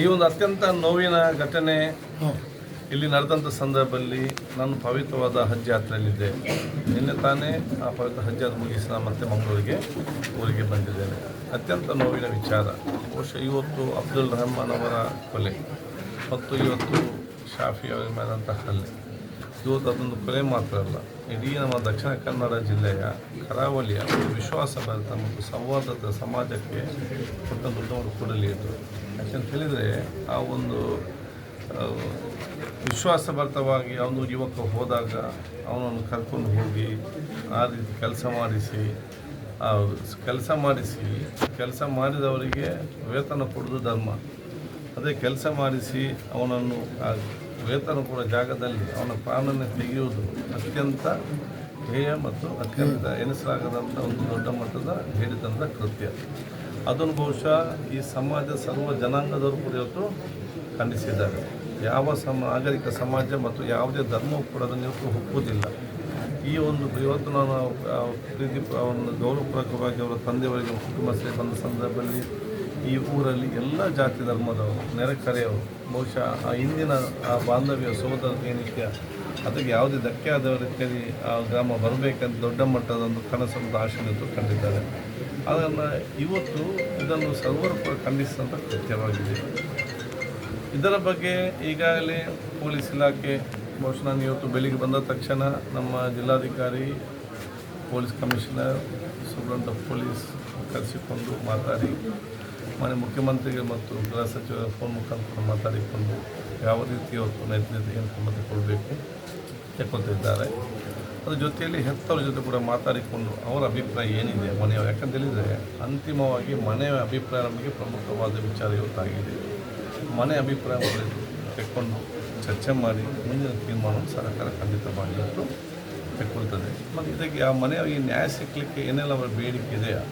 ಈ ಒಂದು ಅತ್ಯಂತ ನೋವಿನ ಘಟನೆ ಇಲ್ಲಿ ನಡೆದಂಥ ಸಂದರ್ಭದಲ್ಲಿ ನಾನು ಪವಿತ್ರವಾದ ಹಜ್ ಯಾತ್ರೆಯಲ್ಲಿದ್ದೆ. ನಿನ್ನೆ ತಾನೇ ಆ ಪವಿತ್ರ ಹಜ್ ಯಾತ್ರೆ ಮುಗಿಸಿ ನಾನು ಮತ್ತೆ ಮಂಗಳೂರಿಗೆ ಊರಿಗೆ ಬಂದಿದ್ದೇನೆ. ಅತ್ಯಂತ ನೋವಿನ ವಿಚಾರ. ಬಹುಶಃ ಇವತ್ತು ಅಬ್ದುಲ್ ರಹಮಾನ್ ಅವರ ಕೊಲೆ ಮತ್ತು ಇವತ್ತು ಶಾಫಿ ಅವರ ಮೇಲಂತಹ ಹಲ್ಲೆ. ಇವತ್ತು ಅದೊಂದು ಕೊಲೆ ಮಾತ್ರ ಅಲ್ಲ. ಇಡೀ ನಮ್ಮ ದಕ್ಷಿಣ ಕನ್ನಡ ಜಿಲ್ಲೆಯ ಕರಾವಳಿಯ ವಿಶ್ವಾಸ ವಿಶ್ವಾಸಭರಿತ ಮತ್ತು ಸಂವಾದದ ಸಮಾಜಕ್ಕೆ ಕೊಟ್ಟ ದೊಡ್ಡ ಒಂದು ಕೊಡಲಿ ಇದ್ದರು ಯಾಕಂತ ಹೇಳಿದರೆ, ಆ ಒಂದು ವಿಶ್ವಾಸ ವಿಶ್ವಾಸಭರಿತವಾಗಿ ಅವನು ಯುವಕ ಹೋದಾಗ ಅವನನ್ನು ಕರ್ಕೊಂಡು ಹೋಗಿ ಆ ರೀತಿ ಕೆಲಸ ಮಾಡಿಸಿ ಕೆಲಸ ಮಾಡಿಸಿ, ಕೆಲಸ ಮಾಡಿದವರಿಗೆ ವೇತನ ಕೊಡೋದು ಧರ್ಮ. ಅದೇ ಕೆಲಸ ಮಾಡಿಸಿ ಅವನನ್ನು ವೇತನ ಕೊಡೋ ಜಾಗದಲ್ಲಿ ಅವನ ಪ್ರಾಣನ ತೆಗೆಯುವುದು ಅತ್ಯಂತ ಧ್ಯೇಯ ಮತ್ತು ಅತ್ಯಂತ ಎನಿಸಲಾಗದಂಥ ಒಂದು ದೊಡ್ಡ ಮಟ್ಟದ ಹೇಳಿದಂಥ ಕೃತ್ಯ. ಅದನ್ನು ಬಹುಶಃ ಈ ಸಮಾಜ ಸರ್ವ ಜನಾಂಗದವರು ಕೂಡ ಇವತ್ತು ಖಂಡಿಸಿದ್ದಾರೆ. ಯಾವ ಸಮ, ನಾಗರಿಕ ಸಮಾಜ ಮತ್ತು ಯಾವುದೇ ಧರ್ಮವು ಕೂಡ ಅದನ್ನು ಇವತ್ತು ಒಪ್ಪುವುದಿಲ್ಲ. ಈ ಒಂದು ಇವತ್ತು ನಾನು ಪ್ರೀತಿ, ಅವನ ಗೌರವಪೂರ್ವಕವಾಗಿ ಅವರ ತಂದೆಯವರಿಗೆ ಕುಟುಂಬ ಸೇರಿ ಬಂದ ಸಂದರ್ಭದಲ್ಲಿ ಈ ಊರಲ್ಲಿ ಎಲ್ಲ ಜಾತಿ ಧರ್ಮದವರು, ನೆರೆಕರೆಯವರು, ಬಹುಶಃ ಆ ಹಿಂದಿನ ಆ ಬಾಂಧವ್ಯ, ಸೋದರ ಏನಿತ್ಯ ಅದಕ್ಕೆ ಯಾವುದೇ ಧಕ್ಕೆ ಆದ ರೀತಿಯಲ್ಲಿ ಆ ಗ್ರಾಮ ಬರಬೇಕಂತ ದೊಡ್ಡ ಮಟ್ಟದ ಒಂದು ಕನಸನ್ನು ಆಶೆಯನ್ನು ಕಂಡಿದ್ದಾರೆ. ಅದನ್ನು ಇವತ್ತು ಇದನ್ನು ಸರ್ವರು ಖಂಡಿಸಿದಂಥ ಕೃತ್ಯವಾಗಿದೆ. ಇದರ ಬಗ್ಗೆ ಈಗಾಗಲೇ ಪೊಲೀಸ್ ಇಲಾಖೆ, ಬಹುಶಃ ನಾನು ಇವತ್ತು ಬೆಳಿಗ್ಗೆ ಬಂದ ತಕ್ಷಣ ನಮ್ಮ ಜಿಲ್ಲಾಧಿಕಾರಿ, ಪೊಲೀಸ್ ಕಮಿಷನರ್ ಸುಬ್ರಂತ ಪೊಲೀಸ್ ಕರೆಸಿಕೊಂಡು ಮಾತಾಡಿ ಮನೆ ಮುಖ್ಯಮಂತ್ರಿಗೆ ಮತ್ತು ಗೃಹ ಸಚಿವರ ಫೋನ್ ಮುಖಾಂತರ ಮಾತಾಡಿಕೊಂಡು ಯಾವ ರೀತಿ ಇವತ್ತು ನೈತಿಕತೆಯನ್ನು ಕ್ರಮ ಕೊಡಬೇಕು ಅದರ ಅದ್ರ ಜೊತೆಯಲ್ಲಿ ಹೆತ್ತವ್ರ ಜೊತೆ ಕೂಡ ಮಾತಾಡಿಕೊಂಡು ಅವರ ಅಭಿಪ್ರಾಯ ಏನಿದೆ? ಮನೆಯ ಯಾಕಂತ ಹೇಳಿದರೆ ಅಂತಿಮವಾಗಿ ಮನೆಯ ಅಭಿಪ್ರಾಯ ನಮಗೆ ಪ್ರಮುಖವಾದ ವಿಚಾರ ಇವತ್ತಾಗಿದೆ. ಮನೆ ಅಭಿಪ್ರಾಯವನ್ನು ತೆಕ್ಕೊಂಡು ಚರ್ಚೆ ಮಾಡಿ ಮುಂದಿನ ತೀರ್ಮಾನವನ್ನು ಸರ್ಕಾರ ಖಂಡಿತ ಮಾಡಿದ್ದು ತೆಕ್ಕೊಳ್ತದೆ. ಮತ್ತು ಇದಕ್ಕೆ ಆ ಮನೆಯವರಿಗೆ ನ್ಯಾಯ ಸಿಕ್ಕಲಿಕ್ಕೆ ಏನೆಲ್ಲ ಅವರ ಬೇಡಿಕೆ ಇದೆಯಾ?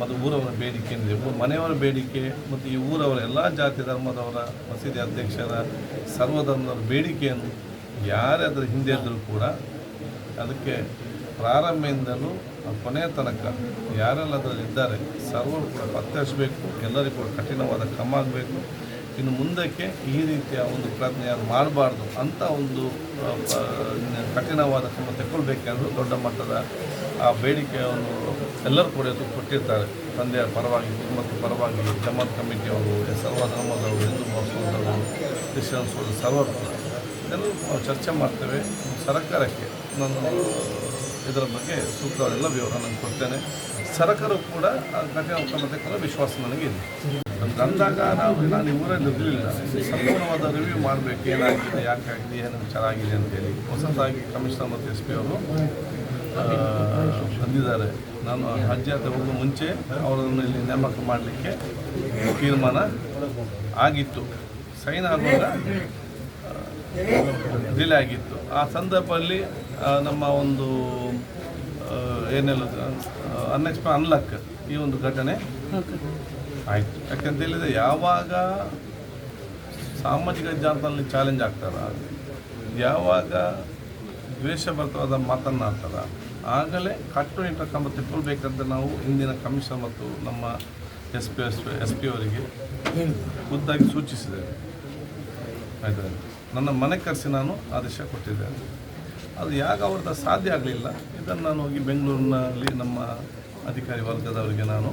ಮತ್ತು ಊರವರ ಬೇಡಿಕೆ ಏನಿದೆ? ಮನೆಯವರ ಬೇಡಿಕೆ ಮತ್ತು ಈ ಊರವರ ಎಲ್ಲ ಜಾತಿ ಧರ್ಮದವರ ಮಸೀದಿ ಅಧ್ಯಕ್ಷರ ಸರ್ವಧರ್ಮದವರ ಬೇಡಿಕೆಯನ್ನು ಯಾರೇ ಅದರ ಹಿಂದೆ ಇದ್ದರೂ ಕೂಡ ಅದಕ್ಕೆ ಪ್ರಾರಂಭದಿಂದಲೂ ಕೊನೆಯ ತನಕ ಯಾರೆಲ್ಲ ಅದರಲ್ಲಿ ಇದ್ದಾರೆ, ಸರ್ವರು ಕೂಡ ಪತ್ತರಿಸಬೇಕು ಎಲ್ಲರಿಗೂ ಕೂಡ ಕಠಿಣವಾದ ಕ್ರಮ ಆಗಬೇಕು. ಇನ್ನು ಮುಂದಕ್ಕೆ ಈ ರೀತಿಯ ಒಂದು ಪ್ರಯತ್ನ ಯಾರು ಮಾಡಬಾರ್ದು ಅಂತ ಒಂದು ಕಠಿಣವಾದ ಕ್ರಮ ತಗೊಳ್ಬೇಕೆಂದು ದೊಡ್ಡ ಮಟ್ಟದ ಆ ಬೇಡಿಕೆಯನ್ನು ಎಲ್ಲರೂ ಕೂಡ ಕೊಟ್ಟಿರ್ತಾರೆ. ತಂದೆಯ ಪರವಾಗಿ ಕುಟುಂಬದ ಪರವಾಗಿ, ಜಮಾತ್ ಕಮಿಟಿಯವರು ಸರ್ವ ಧರ್ಮದವರು ಹಿಂದೂ ಮಹಾಸಭದವರು ಕ್ರಿಶ್ಚಿಯನ್ಸ್ ಇದನ್ನು ನಾವು ಚರ್ಚೆ ಮಾಡ್ತೇವೆ. ಸರ್ಕಾರಕ್ಕೆ ನಾನು ಇದರ ಬಗ್ಗೆ ಸೂಕ್ತವಾದ ವಿವರ ನಾನು ಕೊಡ್ತೇನೆ. ಸರ್ಕಾರ ಕೂಡ ಆ ಕಠಿಣ ಕ್ರಮ ವಿಶ್ವಾಸ ನನಗಿದೆ ನಾನು ಅಂದಾಗ ನಾವು, ನಾನು ಊರಲ್ಲಿ ಇರಲಿಲ್ಲ. ಸಂಪೂರ್ಣವಾದ ರಿವ್ಯೂ ಮಾಡಬೇಕು. ಏನಾಗಿದೆ, ಯಾಕೆ ಆಗಿದೆ ಏನು ವಿಚಾರ ಆಗಿದೆ ಅಂತೇಳಿ. ಹೊಸದಾಗಿ ಕಮಿಷನರ್ ಮತ್ತು ಎಸ್ ಪಿ ಅವರು ಬಂದಿದ್ದಾರೆ ನಾನು ಹಜ್ ಯಾತ್ರೆ ಹೋಗೋ ಮುಂಚೆ ಅವರನ್ನು ಇಲ್ಲಿ ನೇಮಕ ಮಾಡಲಿಕ್ಕೆ ತೀರ್ಮಾನ ಆಗಿತ್ತು. ಸೈನ್ ಆಗುವಾಗ ಡಿಲೇ ಆಗಿತ್ತು. ಆ ಸಂದರ್ಭದಲ್ಲಿ ನಮ್ಮ ಒಂದು ಏನೆಲ್ಲ ಅನ್ಎಕ್ಸ್ಪ ಅನ್ಲಕ್ ಈ ಒಂದು ಘಟನೆ ಆಯಿತು. ಯಾಕಂತ ಹೇಳಿದರೆ ಯಾವಾಗ ಸಾಮಾಜಿಕ ಜಾಲತಾಣದಲ್ಲಿ ಚಾಲೆಂಜ್ ಆಗ್ತಾರ? ಯಾವಾಗ ದ್ವೇಷಭರಿತವಾದ ಮಾತನ್ನಾಡ್ತಾರ? ಆಗಲೇ ಕಟ್ಟುನಿಟ್ಟ ಕ್ರಮ ತೆಗೊಳ್ಬೇಕಂತ ನಾವು ಇಂದಿನ ಕಮಿಷನ್ ಮತ್ತು ನಮ್ಮ S P S S P ಅವರಿಗೆ ಖುದ್ದಾಗಿ ಸೂಚಿಸಿದೆ ಆಯ್ತಾ? ನನ್ನ ಮನೆ ಕರೆಸಿ ನಾನು ಆದೇಶ ಕೊಟ್ಟಿದ್ದೇನೆ. ಅದು ಯಾಕೆ ಅವ್ರದ್ದು ಸಾಧ್ಯ ಆಗಲಿಲ್ಲ? ಇದನ್ನು ನಾನು ಹೋಗಿ ಬೆಂಗಳೂರಿನಲ್ಲಿ ನಮ್ಮ ಅಧಿಕಾರಿ ವರ್ಗದವರಿಗೆ ನಾನು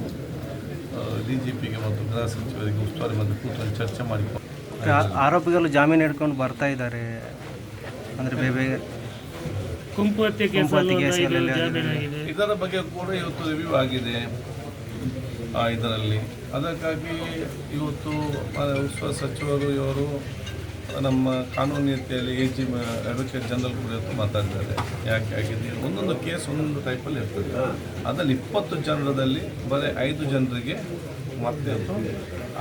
ಡಿ ಜಿ ಪಿಗೆ ಮತ್ತು ಗೃಹ ಸಚಿವರಿಗೆ ಉಸ್ತುವಾರಿ ಮತ್ತು ಕೂತ್ಕೊಂಡು ಚರ್ಚೆ ಮಾಡಿಕೊಂಡು ಆರೋಪಿಗಳು ಜಾಮೀನು ಹಿಡ್ಕೊಂಡು ಬರ್ತಾ ಇದ್ದಾರೆ. ಅಂದರೆ ಬೇರೆ ಬೇರೆ ಗುಂಪು ಹತ್ಯೆ ಕೇಸಲ್ಲಿ ಜಾಮೀನಾಗಿದೆ ಇದರ ಬಗ್ಗೆ ಕೂಡ ಇವತ್ತು ರಿವ್ಯೂ ಆಗಿದೆ ಆ, ಇದರಲ್ಲಿ. ಅದಕ್ಕಾಗಿ ಇವತ್ತು ವಿಶ್ವ ಸಚಿವರು ಇವರು ನಮ್ಮ ಕಾನೂನು ನೀತಿಯಲ್ಲಿ ಎ ಜಿ ಅಡ್ವೊಕೇಟ್ ಜನರಲ್ ಕೂಡ ಇವತ್ತು ಮಾತಾಡಿದ್ದಾರೆ ಯಾಕೆ ಆಗಿದೆ? ಒಂದೊಂದು ಕೇಸ್ ಒಂದೊಂದು ಟೈಪಲ್ಲಿ ಇರ್ತದೆ. ಅದರಲ್ಲಿ ಇಪ್ಪತ್ತು ಜನರದಲ್ಲಿ ಬರೀ ಐದು ಜನರಿಗೆ ಮತ್ತೆ ಇವತ್ತು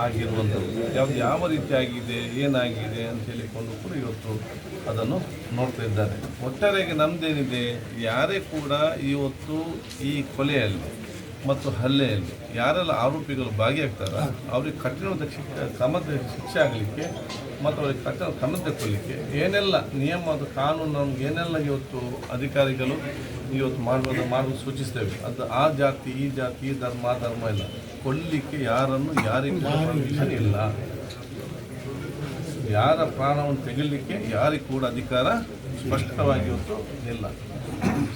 ಆಗಿರುವಂಥದ್ದು. ಯಾವ್ದು ಯಾವ ರೀತಿಯಾಗಿದೆ, ಏನಾಗಿದೆ ಅಂತ ಹೇಳಿಕೊಂಡು ಕೂಡ ಇವತ್ತು ಅದನ್ನು ನೋಡ್ತಾ ಇದ್ದಾರೆ. ಒಟ್ಟಾರೆಯಾಗಿ ನಮ್ದೇನಿದೆ, ಯಾರೇ ಕೂಡ ಇವತ್ತು ಈ ಕೊಲೆಯಲ್ಲಿ ಮತ್ತು ಹಲ್ಲೆಯಲ್ಲಿ ಯಾರೆಲ್ಲ ಆರೋಪಿಗಳು ಭಾಗಿಯಾಗ್ತಾರ ಅವ್ರಿಗೆ ಕಠಿಣವಾದ ಶಿಕ್ಷೆ ಕ್ರಮದ ಶಿಕ್ಷೆ ಆಗಲಿಕ್ಕೆ ಮತ್ತು ಅವ್ರಿಗೆ ಕಠಿಣ ಕ್ರಮ ತಗೊಳ್ಳಿಕ್ಕೆ ಏನೆಲ್ಲ ನಿಯಮ ಅದು ಕಾನೂನು ನಮ್ಗೆ ಏನೆಲ್ಲ ಇವತ್ತು ಅಧಿಕಾರಿಗಳು ಇವತ್ತು ಮಾಡ್ಬೋದು ಮಾಡಲು ಸೂಚಿಸ್ತೇವೆ. ಅದು ಆ ಜಾತಿ, ಈ ಜಾತಿ, ಈ ಧರ್ಮ ಧರ್ಮ ಇಲ್ಲ ಕೊಲ್ಲಿಕ್ಕೆ ಯಾರನ್ನು ಯಾರಿಗೂ ಇಲ್ಲ ಯಾರ ಪ್ರಾಣವನ್ನು ತೆಗಿಲಿಕ್ಕೆ ಯಾರಿಗೂ ಕೂಡ ಅಧಿಕಾರ ಸ್ಪಷ್ಟವಾಗಿ ಇವತ್ತು ಇಲ್ಲ.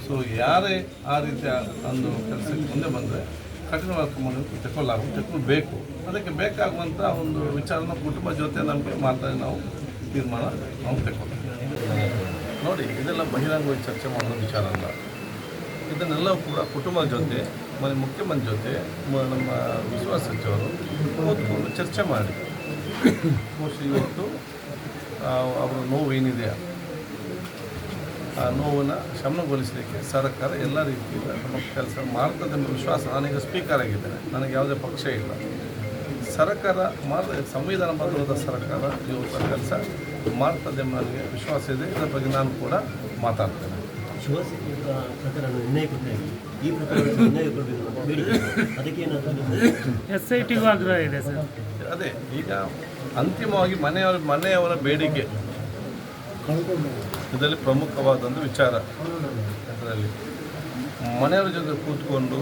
ಸೊ ಯಾರೇ ಆ ರೀತಿಯ ಒಂದು ಕೆಲಸಕ್ಕೆ ಮುಂದೆ ಬಂದರೆ ಕಠಿಣವಾದ ಕ್ರಮಗಳನ್ನು ತಗೊಳ್ಳಾಗ ತಗೊಳ್ಬೇಕು ಅದಕ್ಕೆ ಬೇಕಾಗುವಂಥ ಒಂದು ವಿಚಾರನ ಕುಟುಂಬ ಜೊತೆ ನಮಗೆ ಮಾತಾಡಿ ನಾವು ತೀರ್ಮಾನ ನಾವು ತಗೊಳ್ತೀವಿ ನೋಡಿ, ಇದೆಲ್ಲ ಬಹಿರಂಗವಾಗಿ ಚರ್ಚೆ ಮಾಡೋ ವಿಚಾರ ಅಲ್ಲ. ಇದನ್ನೆಲ್ಲ ಕೂಡ ಕುಟುಂಬದ ಜೊತೆ ಮುಖ್ಯಮಂತ್ರಿ ಜೊತೆ ನಮ್ಮ ವಿಶ್ವಾಸ ಸಚಿವರು ಕೂತ್ಕೊಂಡು ಚರ್ಚೆ ಮಾಡಿ. ಬಹುಶಃ ಇವತ್ತು ಅವರ ನೋವು ಏನಿದೆ ಆ ನೋವನ್ನು ಶಮನಗೊಳಿಸಲಿಕ್ಕೆ ಸರ್ಕಾರ ಎಲ್ಲ ರೀತಿಯಿಂದ ನಮ್ಮ ಕೆಲಸ ಮಾಡ್ತದೆ ಎಂಬ ವಿಶ್ವಾಸ ನಾನೀಗ ಸ್ಪೀಕರ್ ಆಗಿದ್ದೇನೆ. ನನಗೆ ಯಾವುದೇ ಪಕ್ಷ ಇಲ್ಲ. ಸರ್ಕಾರ ಮಾಡ್ತದೆ ಸಂವಿಧಾನಬದ್ಧವಾದ ಸರ್ಕಾರ ಇವತ್ತು ಕೆಲಸ ಮಾಡ್ತದೆ ಎಂಬ ನನಗೆ ವಿಶ್ವಾಸ ಇದೆ. ಇದರ ಬಗ್ಗೆ ನಾನು ಕೂಡ ಮಾತಾಡ್ತೇನೆ. ಎಸ್ ಐ ಟಿಗೂ ಆಗ್ರಹ ಇದೆ, ಸರ್. ಅದೇ, ಈಗ ಅಂತಿಮವಾಗಿ ಮನೆಯವರ ಮನೆಯವರ ಬೇಡಿಕೆ. ಇದರಲ್ಲಿ ಪ್ರಮುಖವಾದಂಥ ವಿಚಾರ. ಅದರಲ್ಲಿ ಮನೆಯವರ ಜೊತೆ ಕೂತ್ಕೊಂಡು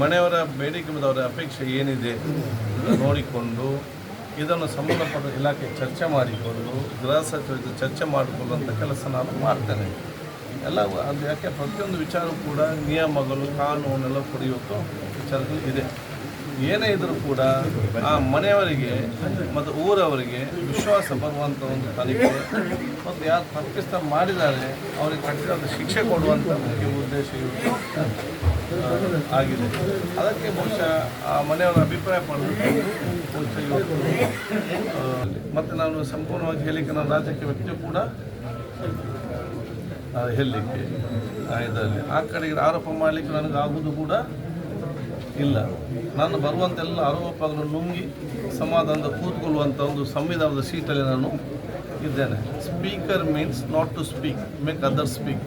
ಮನೆಯವರ ಬೇಡಿಕೆ ಮತ್ತು ಅವರ ಅಪೇಕ್ಷೆ ಏನಿದೆ ನೋಡಿಕೊಂಡು ಇದನ್ನು ಸಂಬಂಧಪಟ್ಟ ಇಲಾಖೆ ಚರ್ಚೆ ಮಾಡಿಕೊಂಡು ಗೃಹ ಸಚಿವರ ಜೊತೆ ಚರ್ಚೆ ಮಾಡಿಕೊಳ್ಳುವಂಥ ಕೆಲಸ ನಾನು ಮಾಡ್ತೇನೆ. ಎಲ್ಲ ಅದು ಯಾಕೆ ಪ್ರತಿಯೊಂದು ವಿಚಾರ ಕೂಡ ನಿಯಮಗಳು, ಕಾನೂನೆಲ್ಲ ಕೂಡ ವಿಚಾರಗಳು ಇದೆ. ಏನೇ ಇದ್ರೂ ಕೂಡ ಆ ಮನೆಯವರಿಗೆ ಮತ್ತು ಊರವರಿಗೆ ವಿಶ್ವಾಸ ಬರುವಂಥ ಒಂದು ತನಿಖೆ ಮತ್ತು ಯಾರು ತಪ್ಪಿಸ್ತ ಮಾಡಿದ್ದಾರೆ, ಅವರಿಗೆ ಕಠಿಣವಾದ ಶಿಕ್ಷೆ ಕೊಡುವಂಥ ಮುಖ್ಯ ಉದ್ದೇಶ ಆಗಿದೆ. ಅದಕ್ಕೆ ಬಹುಶಃ ಆ ಮನೆಯವರ ಅಭಿಪ್ರಾಯ ಪಡಬೇಕು ಮತ್ತು ನಾನು ಸಂಪೂರ್ಣವಾಗಿ ಹೇಳಲಿಕ್ಕೆ ನಾನು ರಾಜಕೀಯ ವ್ಯಕ್ತಿ ಕೂಡ ಹೇಳಲಿಕ್ಕೆ ಇದರಲ್ಲಿ ಆ ಕಡೆಗೆ ಆರೋಪ ಮಾಡಲಿಕ್ಕೆ ನನಗೆ ಆಗುವುದು ಕೂಡ ಇಲ್ಲ. ನಾನು ಬರುವಂತೆಲ್ಲ ಆರೋಪಗಳನ್ನು ನುಂಗಿ ಸಮಾಧಾನದ ಕೂತ್ಕೊಳ್ಳುವಂಥ ಒಂದು ಸಂವಿಧಾನದ ಸೀಟಲ್ಲಿ ನಾನು ಇದ್ದೇನೆ. Speaker means not to speak make other speak